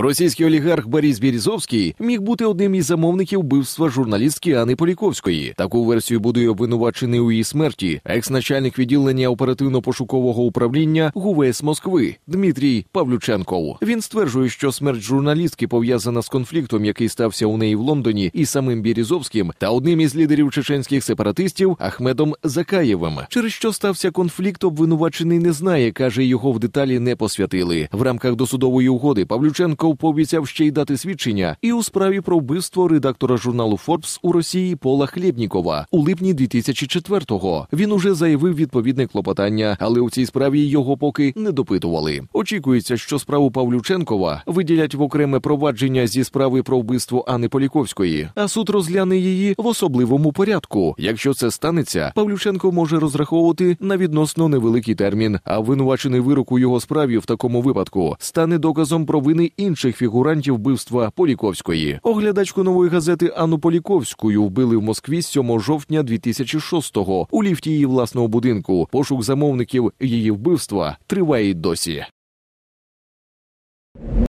Російський олігарх Борис Бірізовський міг бути одним із замовників вбивства журналістки Ани Поліковської. Таку версію будує обвинувачений у її смерті, екс-начальник відділення оперативно-пошукового управління ГУВС Москви Дмитрій Павлюченков. Він стверджує, що смерть журналістки пов'язана з конфліктом, який стався у неї в Лондоні, і самим Бірізовським та одним із лідерів чеченських сепаратистів Ахмедом Закаєвим. Через що стався конфлікт, обвинувачений не знає, каже, його в деталі не посвятили. В рамках досудової угоди Павлюченков пообіцяв ще й дати свідчення і у справі про вбивство редактора журналу Forbes у Росії Пола Хлєбнікова у липні 2004-го. Він уже заявив відповідне клопотання, але у цій справі його поки не допитували. Очікується, що справу Павлюченкова виділять в окреме провадження зі справи про вбивство Анни Поліковської, а суд розгляне її в особливому порядку. Якщо це станеться, Павлюченко може розраховувати на відносно невеликий термін, а винувачений вирок у його справі в такому випадку стане доказом провини інших фігурантів вбивства Поліковської. Оглядачку нової газети Анну Поліковську вбили в Москві 7 жовтня 2006-го у ліфті її власного будинку. Пошук замовників її вбивства триває й досі.